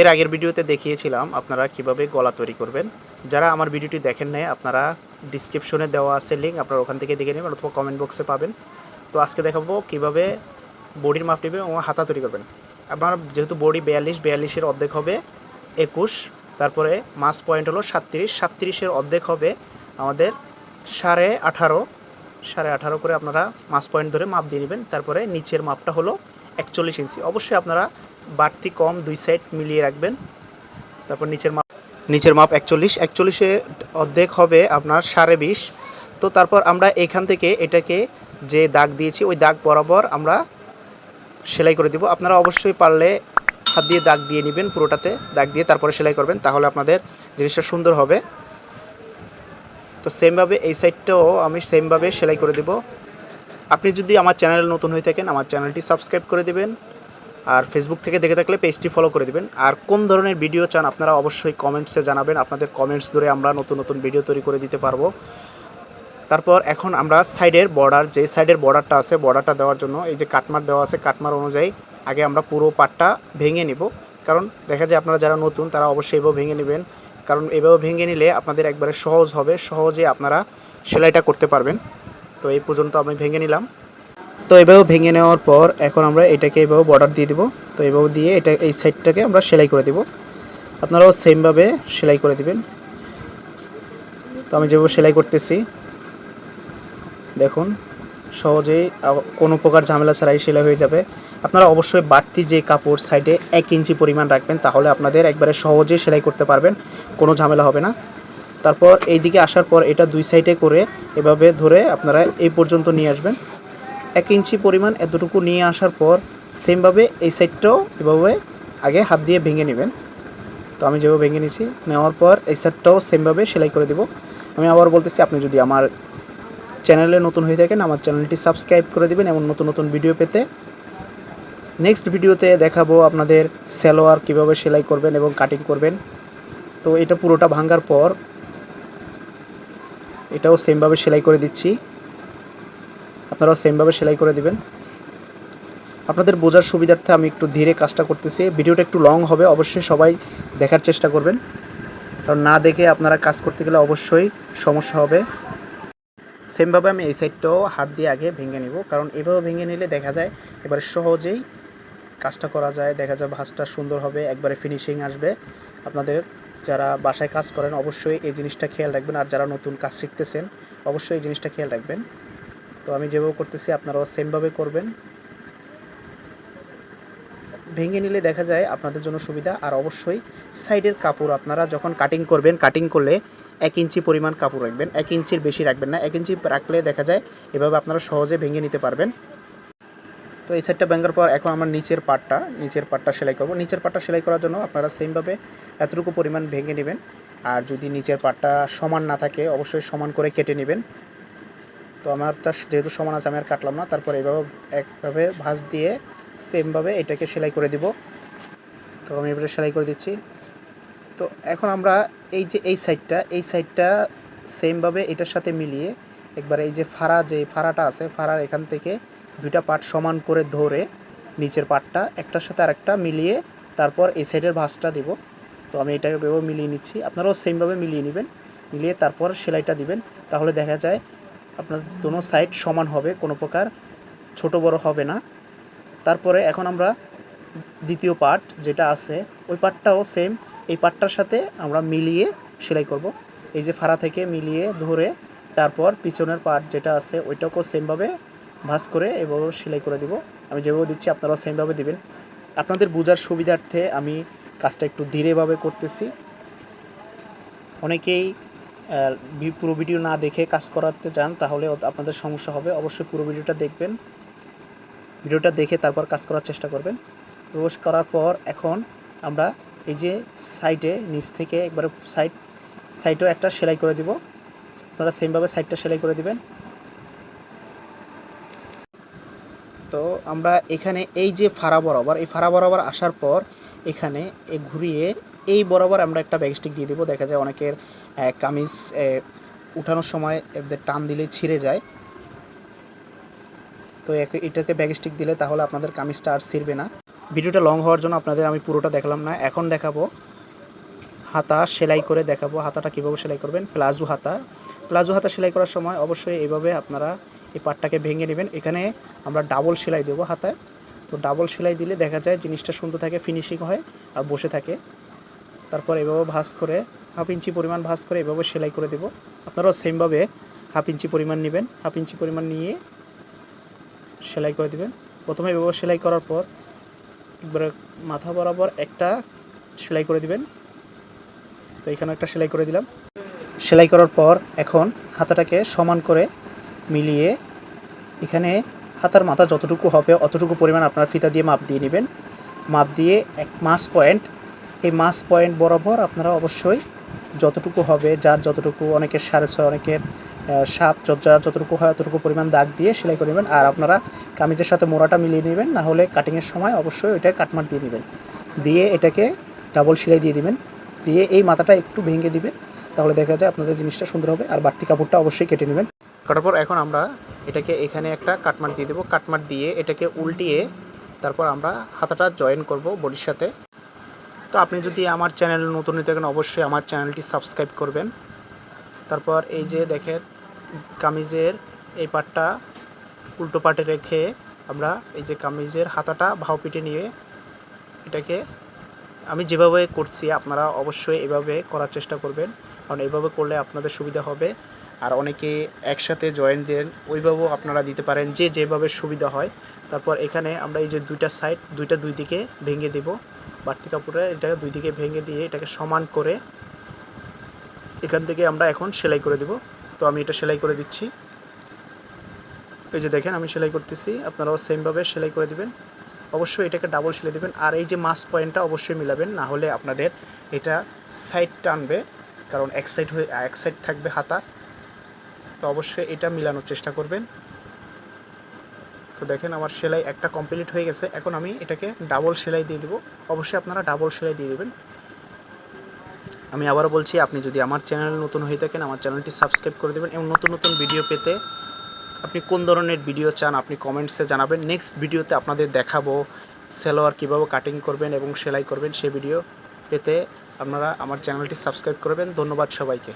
এর আগের ভিডিওতে দেখিয়েছিলাম আপনারা কীভাবে গলা তৈরি করবেন। যারা আমার ভিডিওটি দেখেন নাই, আপনারা ডিসক্রিপশনে দেওয়া আছে লিঙ্ক আপনারা ওখান থেকে দেখে নেবেন অথবা কমেন্ট বক্সে পাবেন। তো আজকে দেখাবো কীভাবে বডির মাপ নেবেন এবং হাতা তৈরি করবেন। আপনার যেহেতু বডি বিয়াল্লিশ, বিয়াল্লিশের অর্ধেক হবে একুশ, তারপরে মাস পয়েন্ট হলো সাতত্রিশ, সাতত্রিশের অর্ধেক হবে আমাদের সাড়ে আঠারো। সাড়ে আঠারো করে আপনারা মাস পয়েন্ট ধরে মাপ দিয়ে নেবেন, তারপরে নিচের মাপটা হলো একচল্লিশ ইঞ্চি। অবশ্যই আপনারা বাড়তি কম দুই সাইড মিলিয়ে রাখবেন। তারপর নিচের মাপ নিচের মাপ একচল্লিশ। একচল্লিশে অর্ধেক হবে আপনার সাড়ে বিশ। তো তারপর আমরা এখান থেকে এটাকে যে দাগ দিয়েছি, ওই দাগ বরাবর আমরা সেলাই করে দিব। আপনারা অবশ্যই পারলে হাত দিয়ে দাগ দিয়ে নেবেন পুরোটাতে। দাগ দিয়ে তারপরে সেলাই করবেন, তাহলে আপনাদের জিনিসটা সুন্দর হবে। তো সেমভাবে এই সাইডটাও আমি সেমভাবে সেলাই করে দেব। আপনি যদি আমার চ্যানেল নতুন হয়ে থাকেন, আমার চ্যানেলটি সাবস্ক্রাইব করে দিবেন। আর ফেসবুক থেকে দেখে থাকলে পেজটি ফলো করে দিবেন। আর কোন ধরনের ভিডিও চান আপনারা অবশ্যই কমেন্টসে জানাবেন। আপনাদের কমেন্টস ধরে আমরা নতুন নতুন ভিডিও তৈরি করে দিতে পারব। তারপর এখন আমরা সাইডের বর্ডার যে সাইডের বর্ডারটা আছে বর্ডারটা দেওয়ার জন্য এই যে কাটমার দেওয়া আছে কাটমার অনুযায়ী আগে আমরা পুরো পাটটা ভেঙে নিব। কারণ দেখা যায় আপনারা যারা নতুন, তারা অবশ্যই এভাবে ভেঙে নেবেন। কারণ এভাবে ভেঙে নিলে আপনাদের একবারে সহজ হবে, সহজে আপনারা সেলাইটা করতে পারবেন। তো এই পর্যন্ত আমি ভেঙে নিলাম। তো এভাবে ভেঙে নেওয়ার পর এখন আমরা এটাকে এভাবে বর্ডার দিয়ে দিব। তো এভাবে দিয়ে এটা, এই সাইডটাকে আমরা সেলাই করে দিব। আপনারাও সেমভাবে সেলাই করে দিবেন। তো আমি যেভাবে সেলাই করতেছি, দেখুন, সহজেই কোনো প্রকার ঝামেলা ছাড়াই সেলাই হয়ে যাবে। আপনারা অবশ্যই বাড়তি যে কাপড় সাইডে এক ইঞ্চি পরিমাণ রাখবেন, তাহলে আপনাদের একবারে সহজে সেলাই করতে পারবেন, কোনো ঝামেলা হবে না। তারপর এই দিকে আসার পর এটা দুই সাইডে করে এভাবে ধরে আপনারা এই পর্যন্ত নিয়ে আসবেন। এক ইঞ্চি পরিমাণ এতটুকু নিয়ে আসার পর সেমভাবে এই সাইডটাও এভাবে আগে হাত দিয়ে ভেঙে নেবেন। তো আমি যেভাবে ভেঙে নিয়েছি নেওয়ার পর এই সাইডটাও সেমভাবে সেলাই করে দেবো। আমি আবার বলতেছি, আপনি যদি আমার চ্যানেলে নতুন হয়ে থাকেন, আমার চ্যানেলটি সাবস্ক্রাইব করে দেবেন এমন নতুন নতুন ভিডিও পেতে। নেক্সট ভিডিওতে দেখাবো আপনাদের সালোয়ার কীভাবে সেলাই করবেন এবং কাটিং করবেন। তো এটা পুরোটা ভাঙার পর এটাও সেমভাবে সেলাই করে দিচ্ছি। আপনারাও সেমভাবে সেলাই করে দিবেন। আপনাদের বোঝার সুবিধার্থে আমি একটু ধীরে কাজটা করতেছি। ভিডিওটা একটু লং হবে, অবশ্যই সবাই দেখার চেষ্টা করবেন। কারণ না দেখে আপনারা কাজ করতে গেলে অবশ্যই সমস্যা হবে। সেমভাবে আমি এই সাইডটাও হাত দিয়ে আগে ভেঙে নিব। কারণ এভাবে ভেঙে নিলে দেখা যায় এবারে সহজেই কাজটা করা যায়। দেখা যায় ভাঁজটা সুন্দর হবে, একবারে ফিনিশিং আসবে। আপনাদের যারা বাসায় কাজ করেন, অবশ্যই এই জিনিসটা খেয়াল রাখবেন। আর যারা নতুন কাজ শিখতেছেন, অবশ্যই এই জিনিসটা খেয়াল রাখবেন। তো আমি যেভাবে করতেছি, আপনারাও সেমভাবে করবেন। ভেঙে নিলে দেখা যায় আপনাদের জন্য সুবিধা। আর অবশ্যই সাইডের কাপড় আপনারা যখন কাটিং করবেন কাটিং করলে এক ইঞ্চি পরিমাণ কাপড় রাখবেন। এক ইঞ্চির বেশি রাখবেন না। এক ইঞ্চি রাখলে দেখা যায় এভাবে আপনারা সহজে ভেঙে নিতে পারবেন। তো এই সাইডটা ভেঙার পর এখন আমার নিচের পাটটা নিচের পাটটা সেলাই করব। নিচের পাটটা সেলাই করার জন্য আপনারা সেমভাবে এতটুকু পরিমাণ ভেঙে নেবেন। আর যদি নিচের পাটটা সমান না থাকে, অবশ্যই সমান করে কেটে নেবেন। তো আমার আমারটা যেহেতু সমান আছে, আমি আর কাটলাম না। তারপর এইভাবে একভাবে ভাঁজ দিয়ে সেমভাবে এটাকে সেলাই করে দিব। তো আমি এবারে সেলাই করে দিচ্ছি। তো এখন আমরা এই যে এই সাইডটা এই সাইডটা সেমভাবে এটার সাথে মিলিয়ে একবার এই যে ফাড়া, যে ফাড়াটা আছে, ফাড়ার এখান থেকে দুইটা পার্ট সমান করে ধরে নিচের পার্টটা একটার সাথে আরেকটা মিলিয়ে তারপর এই সাইডের ভাঁজটা দিব। তো আমি এটাকে মিলিয়ে নিচ্ছি। আপনারাও সেমভাবে মিলিয়ে নেবেন। মিলিয়ে তারপর সেলাইটা দিবেন। তাহলে দেখা যায় আপনার দোনো সাইড সমান হবে, কোনো প্রকার ছোট বড় হবে না। তারপরে এখন আমরা দ্বিতীয় পার্ট যেটা আছে, ওই পার্টটাও সেম এই পার্টটার সাথে আমরা মিলিয়ে সেলাই করব। এই যে ফাড়া থেকে মিলিয়ে ধরে তারপর পিছনের পার্ট যেটা আছে, ওইটাকেও সেমভাবে ভাঁজ করে এভাবে সেলাই করে দিব। আমি যেভাবে দিচ্ছি, আপনারাও সেমভাবে দিবেন। আপনাদের বোঝার সুবিধার্থে আমি কাজটা একটু ধীরেভাবে করতেছি। অনেকেই পুরো ভিডিও না দেখে কাজ করাতে চান, তাহলে আপনাদের সমস্যা হবে। অবশ্যই পুরো ভিডিওটা দেখবেন। ভিডিওটা দেখে তারপর কাজ করার চেষ্টা করবেন। প্রবেশ করার পর এখন আমরা এই যে সাইডে নিচ থেকে একবারে সাইড সাইডেও একটা সেলাই করে দিব। আপনারা সেমভাবে সাইডটা সেলাই করে দিবেন। তো আমরা এখানে এই যে ফাড়া বরাবর, এই ফাড়া বরাবর আসার পর এখানে এ ঘুরিয়ে এই বরাবর আমরা একটা ব্যাগস্টিক দিয়ে দিব। দেখা যায় অনেকের কামিজ উঠানোর সময় টান দিলে ছিঁড়ে যায়। তো এটাকে ব্যাগস্টিক দিলে তাহলে আপনাদের কামিজটা আর ছিঁড়বে না। ভিডিওটা লং হওয়ার জন্য আপনাদের আমি পুরোটা দেখালাম না। এখন দেখাবো হাতা সেলাই করে দেখাবো। হাতাটা কীভাবে সেলাই করবেন? প্লাজো হাতা। প্লাজো হাতা সেলাই করার সময় অবশ্যই এইভাবে আপনারা এই পাটটাকে ভেঙে নেবেন। এখানে আমরা ডাবল সেলাই দেবো হাতায়। তো ডাবল সেলাই দিলে দেখা যায় জিনিসটা সুন্দর থাকে, ফিনিশিং হয় আর বসে থাকে। তারপর ভাঁজ করে হাফ ইঞ্চি পরিমাণ ভাঁজ করে এভাবে সেলাই করে দেবো। আপনারাও সেমভাবে হাফ ইঞ্চি পরিমাণ নেবেন, হাফ ইঞ্চি পরিমাণ নিয়ে সেলাই করে দেবেন। প্রথমে এভাবে সেলাই করার পর একবারে মাথা বরাবর একটা সেলাই করে দিবেন। তো এখানে একটা সেলাই করে দিলাম। সেলাই করার পর এখন হাতাটাকে সমান করে মিলিয়ে এখানে হাতার মাথা যতটুকু হবে অতটুকু পরিমাণ আপনার ফিতা দিয়ে মাপ দিয়ে নেবেন। মাপ দিয়ে এক মাস পয়েন্ট এই মাস পয়েন্ট বরাবর আপনারা অবশ্যই যতটুকু হবে, যার যতটুকু অনেকের সাড়ে ছয়, অনেকের সাপ যার যতটুকু হয় অতটুকু পরিমাণ দাগ দিয়ে সেলাই করে নেবেন। আর আপনারা কামিজের সাথে মোড়াটা মিলিয়ে নেবেন, না হলে কাটিংয়ের সময় অবশ্যই ওইটা কাটমার দিয়ে নেবেন। দিয়ে এটাকে ডাবল সেলাই দিয়ে দিবেন। দিয়ে এই মাথাটা একটু ভেঙে দিবেন, তাহলে দেখা যায় আপনাদের জিনিসটা সুন্দর হবে। আর বাড়তি কাপড়টা অবশ্যই কেটে নেবেন। কাটার পর এখন আমরা এটাকে এখানে একটা কাটমার দিয়ে দেবো। কাটমার দিয়ে এটাকে উল্টিয়ে তারপর আমরা হাতাটা জয়েন করব বডির সাথে। তো আপনি যদি আমার চ্যানেল নতুন নিতে থাকেন, অবশ্যই আমার চ্যানেলটি সাবস্ক্রাইব করবেন। তারপর এই যে দেখেন, কামিজের এই পাটটা উল্টো পাটে রেখে আমরা এই যে কামিজের হাতাটা ভাও পিটে নিয়ে এটাকে আমি যেভাবে করছি, আপনারা অবশ্যই এভাবে করার চেষ্টা করবেন। কারণ এইভাবে করলে আপনাদের সুবিধা হবে। আর অনেকে একসাথে জয়েন্ট দেন, ওইভাবেও আপনারা দিতে পারেন যে যেভাবে সুবিধা হয়। তারপর এখানে আমরা এই যে দুইটা সাইড দুইটা দুই দিকে ভেঙে দেব। বাড়তি কাপড়ে এটাকে দুই দিকে ভেঙে দিয়ে এটাকে সমান করে এখান থেকে আমরা এখন সেলাই করে দেব। তো আমি এটা সেলাই করে দিচ্ছি। এই যে দেখেন, আমি সেলাই করতেছি। আপনারাও সেমভাবে সেলাই করে দিবেন। অবশ্যই এটাকে ডাবল সেলাই দেবেন। আর এই যে মাস পয়েন্টটা অবশ্যই মিলাবেন, না হলে আপনাদের এটা সাইড টানবে, কারণ এক সাইড হয়ে এক সাইড থাকবে হাতা। তো অবশ্যই এটা মিলানোর চেষ্টা করবেন। তো দেখেন আমার সেলাই একটা কমপ্লিট হয়ে গেছে। এখন আমি এটাকে ডাবল সেলাই দিয়ে দেবো। অবশ্যই আপনারা ডাবল সেলাই দিয়ে দেবেন। আমি আবারও বলছি, আপনি যদি আমার চ্যানেল নতুন হয়ে থাকেন, আমার চ্যানেলটি সাবস্ক্রাইব করে দেবেন এবং নতুন নতুন ভিডিও পেতে আপনি কোন ধরনের ভিডিও চান আপনি কমেন্টসে জানাবেন। নেক্সট ভিডিওতে আপনাদের দেখাবো সেলোয়ার কীভাবে কাটিং করবেন এবং সেলাই করবেন সে ভিডিও পেতে আপনারা আমার চ্যানেলটি সাবস্ক্রাইব করবেন। ধন্যবাদ সবাইকে।